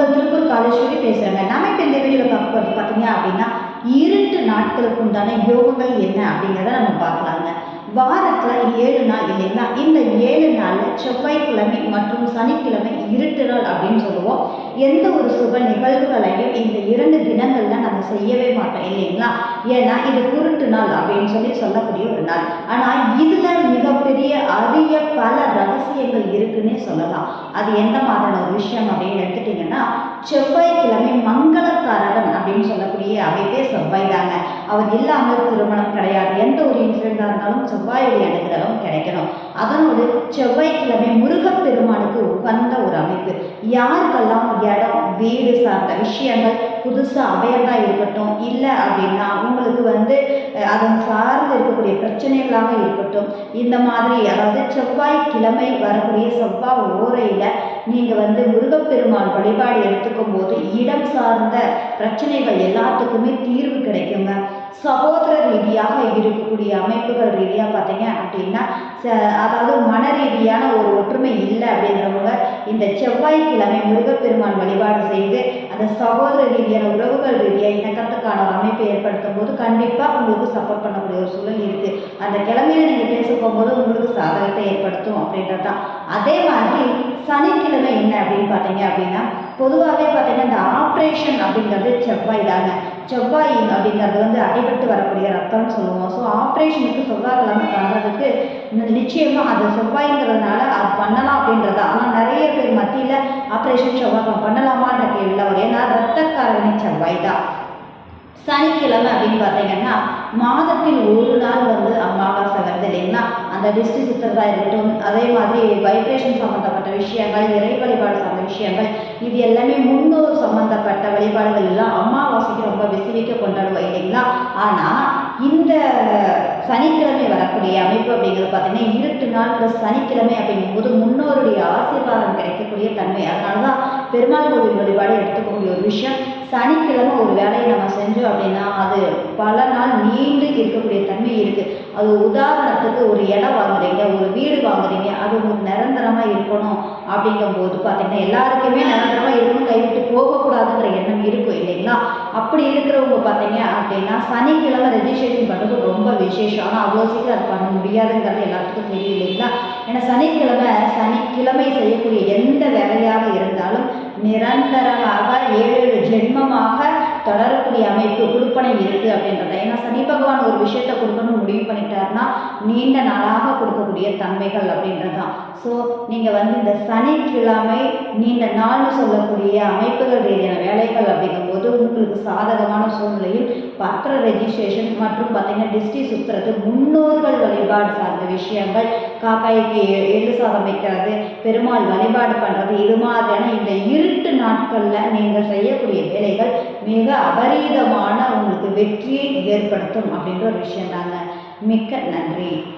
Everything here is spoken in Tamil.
உங்கள் திருப்பூர் காலேஸ்வரி பேசுகிறேங்க நம்ம இப்போ இந்த வீடியோவில் பார்க்க பார்த்தீங்க அப்படின்னா இரண்டு நாட்களுக்கு உண்டான யோகங்கள் என்ன அப்படிங்கிறத நம்ம பார்க்கலாங்க. வாரத்தில் ஏழு நாள் இல்லைங்களா? இந்த ஏழு நாளில் செவ்வாய்க்கிழமை மற்றும் சனிக்கிழமை இருட்டு நாள் அப்படின்னு சொல்லுவோம். எந்த ஒரு சுப நிகழ்வுகளையும் இந்த இரண்டு தினங்களில் நம்ம செய்யவே மாட்டோம் இல்லைங்களா? ஏன்னா இது குருட்டு நாள் அப்படின்னு சொல்லி சொல்லக்கூடிய ஒரு நாள். ஆனால் இதில் மிகப்பெரிய அறி ரகசியங்கள் இருக்குன்னே சொல்லலாம். அது எந்த மாதிரியான ஒரு விஷயம் அப்படின்னு எடுத்துட்டிங்கன்னா செவ்வாய்க்கிழமை மங்களக்காரகன் அப்படின்னு சொல்லக்கூடிய அமைப்பே செவ்வாய் தாங்க. அவர் இல்லாமல் திருமணம் கிடையாது. எந்த ஒரு இன்சிடெண்டாக இருந்தாலும் செவ்வாயுடைய அனுகிரகம் கிடைக்கணும். அதனோடு செவ்வாய்க்கிழமை முருகப்பெருமானுக்கு உகந்த ஒரு அமைப்பு. யாருக்கெல்லாம் இடம் வீடு சார்ந்த விஷயங்கள் புதுசாக அவையதா இருக்கட்டும் இல்லை அப்படின்னா உங்களுக்கு வந்து அதன் சார்ந்து இருக்கக்கூடிய பிரச்சனைகளாக இருக்கட்டும். இந்த மாதிரி அதாவது செவ்வாய்க்கிழமை வரக்கூடிய செவ்வாய் ஓரையில் நீங்கள் வந்து முருகப்பெருமான் வழிபாடு எடுத்துக்கும் போது இடம் சார்ந்த பிரச்சனைகள் எல்லாத்துக்குமே தீர்வு கிடைக்குங்க. சகோதர ரீதியாக இருக்கக்கூடிய அமைப்புகள் ரீதியாக பார்த்தீங்க அப்படின்னா ச- அதாவது மன ரீதியான ஒரு ஒற்றுமை இல்லை அப்படின்றவங்க இந்த செவ்வாய்க்கிழமை முருகப்பெருமான் வழிபாடு செய்து அந்த சகோதர ரீதியான உறவுகள் ரீதியாக இணக்கத்துக்கான ஒரு அமைப்பை ஏற்படுத்தும் போது கண்டிப்பாக உங்களுக்கு சப்போர்ட் பண்ணக்கூடிய ஒரு சூழல் இருக்குது அந்த கிழமையில நீங்கள் பேச போகும்போது உங்களுக்கு சாதகத்தை ஏற்படுத்தும் அப்படின்றது தான் அதே மாதிரி சனிக்கிழமை என்ன அப்படின்னு பார்த்தீங்க அப்படின்னா பொதுவாகவே பார்த்தீங்கன்னா இந்த ஆப்ரேஷன் அப்படிங்கிறது செவ்வாய் தாங்க. செவ்வாய் அப்படிங்கிறது வந்து அடிபட்டு வரக்கூடிய ரத்தம்னு சொல்லுவோம். ஸோ ஆப்ரேஷனுக்கு செவ்வாய்க்கிழமை பண்ணுறதுக்கு நிச்சயமாக அது செவ்வாய்ங்கிறதுனால அது பண்ணலாம் அப்படின்றது. ஆனால் நிறைய பேர் மத்தியில் ஆப்ரேஷன் செவ்வாய் பண்ணலாமான்ற கேள்வியில் வரும். ஏன்னா ரத்தக்காரணி செவ்வாய் தான். சனிக்கிழமை அப்படின்னு பார்த்தீங்கன்னா மாதத்தில் ஒரு நாள் வந்து அமாவாசை வருது இல்லைங்களா? அந்த டிஸ்டி சுத்துறதா இருக்கட்டும் அதே மாதிரி வைப்ரேஷன் சம்மந்தப்பட்ட விஷயங்கள் இறை வழிபாடு சார்ந்த விஷயங்கள் இது எல்லாமே முன்னோர் சம்மந்தப்பட்ட வழிபாடுகள் எல்லாம் அமாவாசைக்கு விசுவிக்க கொண்டாடுவோம் இல்லைங்களா? ஆனால் இந்த சனிக்கிழமை வரக்கூடிய அமைப்பு அப்படிங்கிறது பார்த்தீங்கன்னா இருட்டு நாள் ப்ளஸ் சனிக்கிழமை அப்படிங்கும்போது முன்னோருடைய ஆசீர்வாதம் கிடைக்கக்கூடிய தன்மை. அதனால தான் பெருமாள் கோவில் வழிபாடு எடுத்துக்கக்கூடிய ஒரு விஷயம். சனிக்கிழமை ஒரு வேலையை நம்ம செஞ்சோம் அப்படின்னா அது பல நாள் நீண்டு இருக்கக்கூடிய தன்மை இருக்குது அது உதாரணத்துக்கு ஒரு இடம் வாங்குறீங்க ஒரு வீடு வாங்குறீங்க அது உங்களுக்கு நிரந்தரமாக இருக்கணும் அப்படிங்கும்போது பார்த்தீங்கன்னா எல்லாருக்குமே நிரந்தரமாக இருக்கணும் கைவிட்டு போகக்கூடாதுன்ற எண்ணம் இருக்கும் இல்லைங்களா? அப்படி இருக்கிறவங்க பார்த்தீங்க அப்படின்னா சனிக்கிழமை ரெஜிஸ்ட்ரேஷன் பண்ணுறது ரொம்ப விசேஷம். ஆனால் அவ்வளோ சீக்கிரம் அது பண்ண முடியாதுங்கிறது எல்லாத்துக்கும் தெரியும் இல்லைங்களா? ஏன்னா சனிக்கிழமை சனிக்கிழமை செய்யக்கூடிய எந்த வேலையாக இருந்தாலும் நிரந்தரமாக ஏழு ஏழு ஜென்மமாக தொடரக்கூடிய அமைப்பு கொடுப்பனை இருக்குது அப்படின்றத. ஏன்னா சனி பகவான் ஒரு விஷயத்தை கொடுக்கணும்னு முடிவு பண்ணிட்டாருன்னா நீண்ட நாளாக கொடுக்கக்கூடிய தன்மைகள் அப்படின்றது தான் ஸோ நீங்கள் வந்து இந்த சனிக்கிழமை நீண்ட நாள்னு சொல்லக்கூடிய அமைப்புகள் ரீதியான வேலைகள் அப்படிங்கும்போது உங்களுக்கு சாதகமான சூழ்நிலையில் பத்திர ரெஜிஸ்ட்ரேஷன் மற்றும் பார்த்தீங்கன்னா டிஸ்டி சுற்றுறது முன்னோர்கள் வழிபாடு சார்ந்த விஷயங்கள் காக்காய்க்கு எ- எள்ளு சாதம் வைக்கிறது பெருமாள் வழிபாடு பண்ணுறது இது மாதிரியான இந்த இருட்டு நாட்களில் நீங்கள் செய்யக்கூடிய வேலைகள் மிக அபரீதமான உங்களுக்கு வெற்றியை ஏற்படுத்தும் அப்படின்ற ஒரு விஷயம் தாங்க மிக்க நன்றி